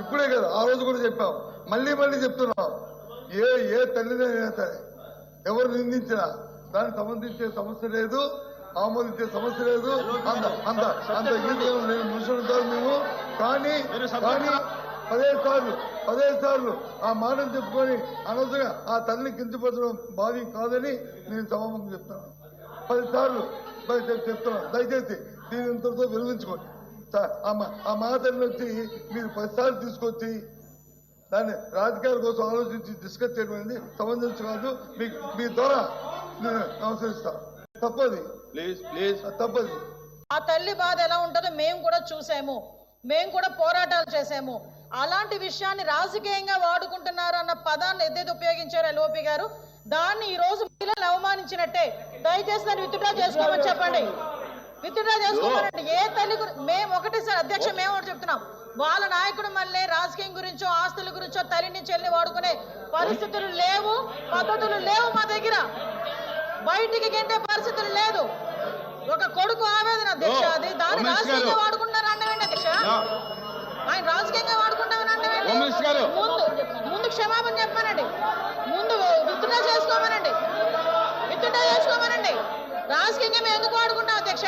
ఇప్పుడే కదా ఆ రోజు కూడా చెప్పాం. మళ్ళీ మళ్ళీ చెప్తున్నాం. ఏ ఏ తల్లిదైనా సరే ఎవరు నిందించినా దానికి సంబంధించే సమస్య లేదు ఆమోదించే సమస్య లేదు. అంత అంత అంత మనుషులు కాదు మేము కానీ కానీ పదే సార్లు పదే సార్లు ఆ మాటలు చెప్పుకొని అనవసరంగా ఆ తల్లిని కించపరచడం భావ్యం కాదని నేను సభముఖం చెప్తాను పది సార్లు చెప్తున్నాను. దయచేసి దీని ఇంతటితో విరమించుకోండి. ఆ మా- ఆ మాటలను వచ్చి మీరు పదిసార్లు తీసుకొచ్చి దాన్ని రాజకీయాల కోసం ఆలోచించి డిస్కస్ చేయడం అనేది సమంజసం కాదు. మీ మీ ద్వారా నేను తప్పది. ప్లీజ్ ప్లీజ్ తప్పది. ఆ తల్లి బాధ ఎలా ఉంటుందో మేము కూడా చూసాము. మేము కూడా పోరాటాలు చేసాము. అలాంటి విషయాన్ని రాజకీయంగా వాడుకుంటున్నారు అన్న పదాన్ని ఏదైతే ఉపయోగించారో ఎల్ఓపి గారు దాన్ని ఈ రోజు మహిళలు అవమానించినట్టే. దయచేసి దాన్ని విత్డ్రా చేసుకోమని చెప్పండి. విత్డ్రా చేసుకోమనండి. ఏ తల్లి గురి మేము ఒకటి సార్ అధ్యక్ష మేము ఒకటి చెప్తున్నాం. వాళ్ళ నాయకుడు మళ్ళీ రాజకీయం గురించో ఆస్తుల గురించో తల్లిని చెల్లి వాడుకునే పరిస్థితులు లేవు పద్ధతులు లేవు మా దగ్గర. బయటికి గెంటే పరిస్థితులు లేదు. ఒక కొడుకు ఆవేదన అధ్యక్ష అది దాన్ని. రాజకీయంగా అన్నవేంటి అధ్యక్ష? ఆయన రాజకీయంగా వాడుకుంటామని. ముందు ముందు క్షమాపణ చెప్పానండి ముందు విత్డ్రా చేసుకోమనండి. విత్డ్రా చేసుకోమనండి. రాజకీయంగా మేము ఎందుకు వాడుకుంటాం అధ్యక్ష?